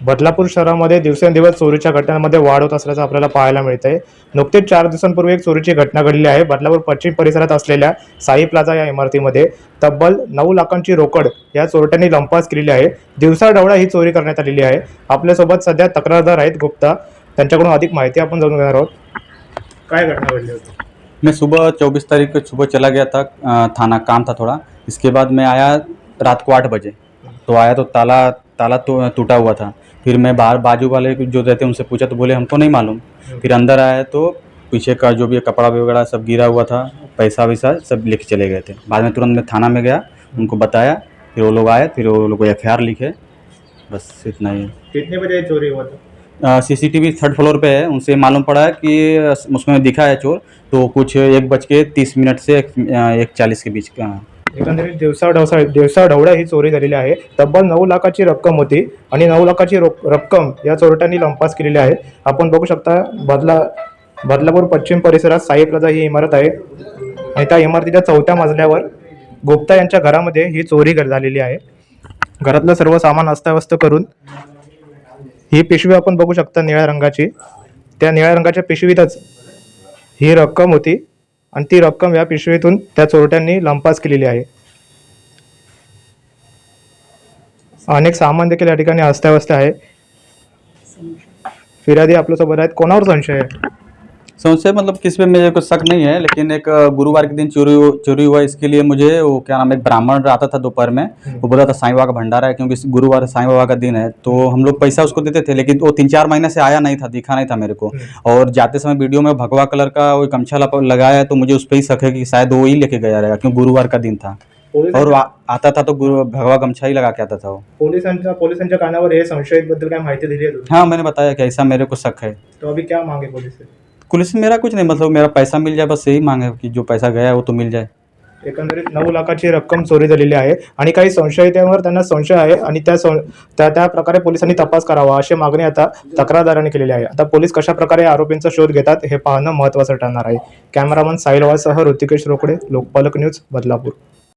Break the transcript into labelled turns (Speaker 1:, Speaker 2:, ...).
Speaker 1: बदलापूर शहरामध्ये दिवसेंदिवस चोरीच्या घटनांमध्ये वाढ होत असल्याचं आपल्याला पाहायला मिळतंय. नुकतीच चार दिवसांपूर्वी एक चोरीची घटना घडली आहे. बदलापूर पश्चिम परिसरात असलेल्या साई प्लाझा या इमारतीमध्ये तब्बल नऊ लाखांची रोकड या चोरट्यांनी लंपास केलेली आहे. दिवसाढवळा ही चोरी करण्यात आलेली आहे. आपल्यासोबत सध्या तक्रारदार आहेत गुप्ता. त्यांच्याकडून अधिक माहिती आपण जाणून घेणार आहोत. काय घटना घडली होती?
Speaker 2: मैं सुबह चौबीस तारीख को सुबह चला गया था थाना काम था थोड़ा। इसके बाद मैं आया रात को आठ बजे। तो आया तो ताला ताला तो टूटा हुआ था। फिर मैं बाहर बाजू वाले जो रहते उनसे पूछा तो बोले हमको नहीं मालूम। फिर अंदर आया तो पीछे का जो भी कपड़ा वगैरह सब गिरा हुआ था पैसा वैसा सब लेके चले गए थे। बाद में तुरंत मैं थाना में गया उनको बताया फिर वो लोग आए फिर वो लोग एफ़ आई आर लिखे। बस इतना ही।
Speaker 1: कितने बजे चोरी हुआ था?
Speaker 2: C C T V third floor पे है उनसे मालूम पड़ा है कि उसमें दिखा है चोर तो कुछ एक बज के तीस मिनट से एक, एक चालीस के बीच का
Speaker 1: एकंदरीत दिवसा ढवसा दिवसा ढवळ्या ही चोरी झालेली आहे. तब्बल नऊ लाखाची रक्कम होती आणि नऊ लाखाची रोक रक्कम या चोरट्यांनी लंपास केलेली आहे. आपण बघू शकता बदला बदलापूर पश्चिम परिसरात साई प्लाझा ही इमारत आहे. आणि त्या इमारतीच्या चौथ्या मजल्यावर गुप्ता यांच्या घरामध्ये ही चोरी झालेली आहे. घरातलं सर्व सामान अस्ताव्यस्त करून ही पिशवी आपण बघू शकता निळ्या रंगाची. त्या निळ्या रंगाच्या पिशवीतच ही रक्कम होती. आणि ती रक्कम या पिशवीतून त्या चोरट्यांनी लंपास केलेली आहे. अनेक सामान देखील या ठिकाणी अस्ताव्यस्त आहे. फिर्यादी आपल्यासोबत आहेत. कोणावर संशय आहे?
Speaker 2: संशय मतलब किस पे मेरे को शक नहीं है लेकिन एक गुरुवार के दिन चोरी चोरी हुआ इसके लिए मुझे वो क्या नाम है एक ब्राह्मण आता था दोपहर में वो बोला था साईं बाबा का भंडारा है क्योंकि गुरुवार साईं बाबा का दिन है। तो हम लोग पैसा उसको देते थे लेकिन वो तीन चार महीने से आया नहीं था दिखा नहीं था मेरे को। और जाते समय वीडियो में भगवा कलर का वो गमछा लगाया तो मुझे उस पर ही शक है कि शायद वो ही लेके गया रहेगा क्योंकि गुरुवार का दिन था। और आता था तो गुरु भगवा गमछा ही लगा के आता था वो।
Speaker 1: पोलिसांच्या पोलिसांच्या कानावर हे संशयित बद्दल काय माहिती दिली आहे तुम्ही?
Speaker 2: हाँ मैंने बताया कि ऐसा मेरे को शक है।
Speaker 1: तो अभी क्या मांगे पुलिस कुलिस
Speaker 2: पुलिस मेरा कुछ नहीं मतलब मेरा पैसा मिल जाए बस यही मांग है कि जो पैसा गया है वो तो मिल जाए।
Speaker 1: एकंदरीत नऊ लाखाची रक्कम चोरी झालेली आहे आणि काही संशयितांवर त्यांना संशय आहे आणि त्या सं- त्या त्या प्रकारे पोलिसांनी तपास करावा अशी मागणी आता तक्रारदारांनी केलेली आहे. आता पोलीस कशा प्रकारे आरोपींचा शोध घेतात हे पाहणं महत्त्वाचं ठरणार आहे. कॅमेरामन साहिलवासह ऋतिकेश रोकडे लोकपालक न्यूज बदलापूर.